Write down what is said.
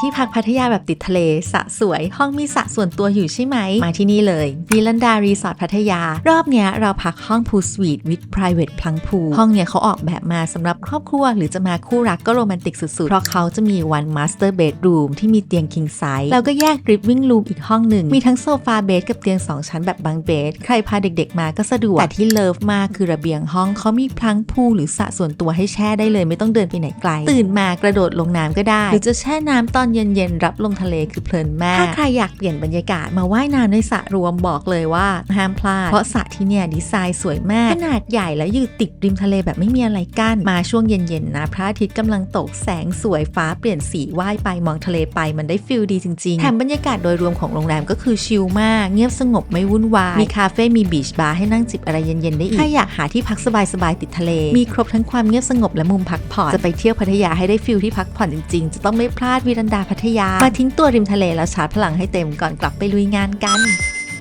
ที่พักพัทยาแบบติดทะเลสระสวยห้องมีสระส่วนตัวอยู่ใช่ไหม มาที่นี่เลยวิลันดารีสอร์ทพัทยา รอบเนี้ยเราพักห้องพูลสวีทวิด private พลังพูห้องเนี่ยเขาออกแบบมาสำหรับครอบครัว หรือจะมาคู่รักก็โรแมนติกสุดๆ เพราะเขาจะมี one master bedroom ที่มีเตียง king size แล้วก็แยก living room อีกห้องหนึ่ง มีทั้งโซฟาเบดกับเตียง 2 ชั้นแบบบังเบดใครพาเด็กๆมาก็สะดวก แต่ที่เลิฟมากคือระเบียงห้องเขามีพลังพูหรือสระส่วนตัวให้แช่ได้เลยไม่ต้องเดินไปไหนไกล ตื่นมากระโดดลงน้ำก็ได้ หรือจะแช่น้ำตอนเย็นๆรับลมทะเลคือเพลินมาก ถ้าใครอยากเปลี่ยนบรรยากาศมาว่ายน้ำในสระรวมบอกเลยว่าห้ามพลาด เพราะสระที่เนี่ยดีไซน์สวยมาก ขนาดใหญ่และอยู่ติดริมทะเลแบบไม่มีอะไรกั้นมาช่วงเย็นๆนะ พระอาทิตย์กำลังตกแสงสวยฟ้าเปลี่ยนสีว่ายไปมองทะเลไปมันได้ฟิลดีจริงๆแถมบรรยากาศโดยรวมของโรงแรมก็คือชิลมาก เงียบสงบไม่วุ่นวาย มีคาเฟ่มีบีชบาร์ให้นั่งจิบอะไรเย็นๆได้อีกถ้าอยากหาที่พักสบายๆติดทะเล มีครบทั้งความเงียบสงบและมุมพักผ่อนจะไปเที่ยวพัทยาให้ได้ฟิลที่พักผ่อนจริงๆ จะต้องไม่พลาดวีรันดาพัทยา มาทิ้งตัวริมทะเลแล้วชาร์จพลังให้เต็มก่อนกลับไปลุยงานกัน